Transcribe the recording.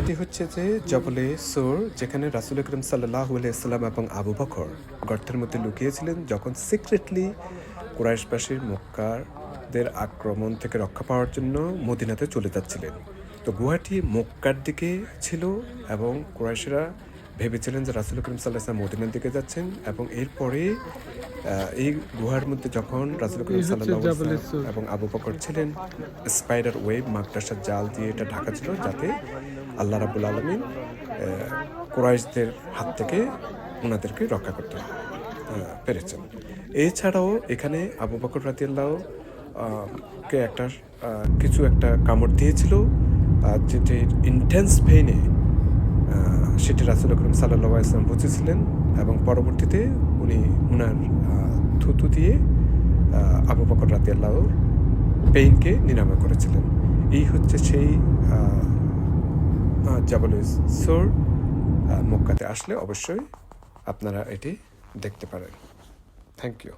এটি হচ্ছে যে জবলে সোর, যেখানে রাসুল ইকরম সাল্লাহ ইসলাম এবং আবু বকর গর্তের মধ্যে লুকিয়েছিলেন যখন সিক্রেটলি কুরাইশবাসীর মক্কারদের আক্রমণ থেকে রক্ষা পাওয়ার জন্য মদিনাতে চলে যাচ্ছিলেন। তো গুহাটি মক্কার দিকে ছিল এবং কুরাইশরা ভেবেছিলেন যে রাসুল করিম সাল্লাহ ইসলাম মদিনার দিকে যাচ্ছেন এবং এরপরে এই গুহার মধ্যে যখন রাসুল করিম সাল্লাহ এবং আবু বকর ছিলেন স্পাইডার ওয়েব মাকড়াসার জাল দিয়ে এটা ঢাকা ছিল যাতে আল্লাহ রাবুল আলমিন কুরাইশদের হাত থেকে ওনাদেরকে রক্ষা করতে পেরেছেন। এছাড়াও এখানে আবু বকর রাতিয়াল্লাহ কে একটা কিছু একটা কামড় দিয়েছিল যেটির ইন্টেন্স পেইনে সেটি রাসুল করিম সাল্লাহ ইসলাম বুঝেছিলেন এবং পরবর্তীতে উনি উনার থুতু দিয়ে আবু বকর রাতি আল্লাহর পেইনকে নিরাময় করেছিলেন। এই হচ্ছে সেই জাবল সোর মক্কাতে আসলে অবশ্যই আপনারা এটি দেখতে পারেন। Thank you